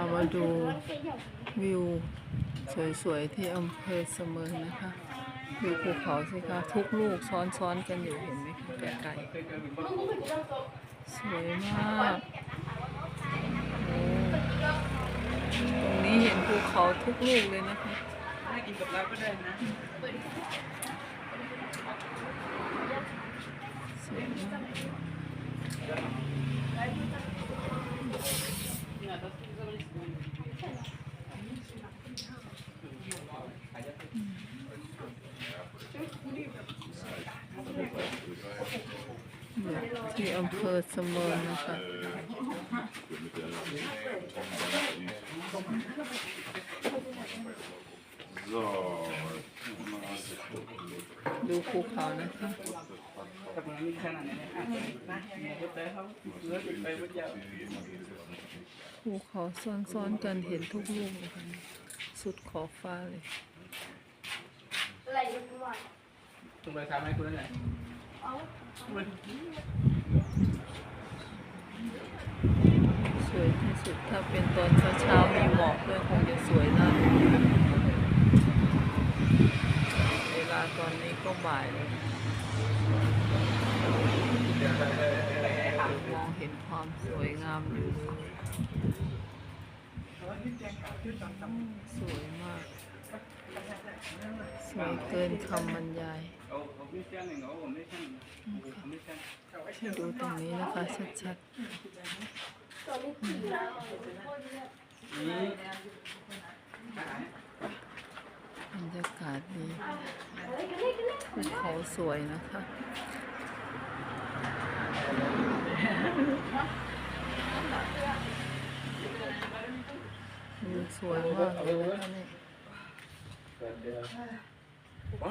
ามาดูวิวสวยๆที่อำเภอเสมิงนะคะดูภูเขาสิคะทุกลูกซ้อนๆกันอยู่เห็นไหมคะไกลๆสวยมากตรงนี้เห็นภูเขาทุกลูกเลยนะคะให้กินกับเราก็ได้นะ สวยมาก ที่อำเภอเสมิงนะคะดูภูเขานะคะกับงานมีขนาดไหนนะนะเนี่ยก็แต่เขาเลือกไปว่าจะภูเขาซ้อนๆกันเห็นทุกลูกเลยค่ะสุดขอบฟ้าเลยอะไรอยู่ข้างหลังถูกไปทำให้คุณนั่นแหละเอา สวยที่สุดถ้าเป็นตอนเช้าๆมีหมอกด้วยคงจะสวยน่าดูเวลาตอนนี้ก็บ่ายแล้วมองเห็นความสวยงามอยู่สวยมาก สวยเกินคำบรรยายดูตรงนี้นะคะชัดๆบรรยากาศดีภูเขาสวยนะคะสวยมากเลยนะคะเนี่ ยอ๋อ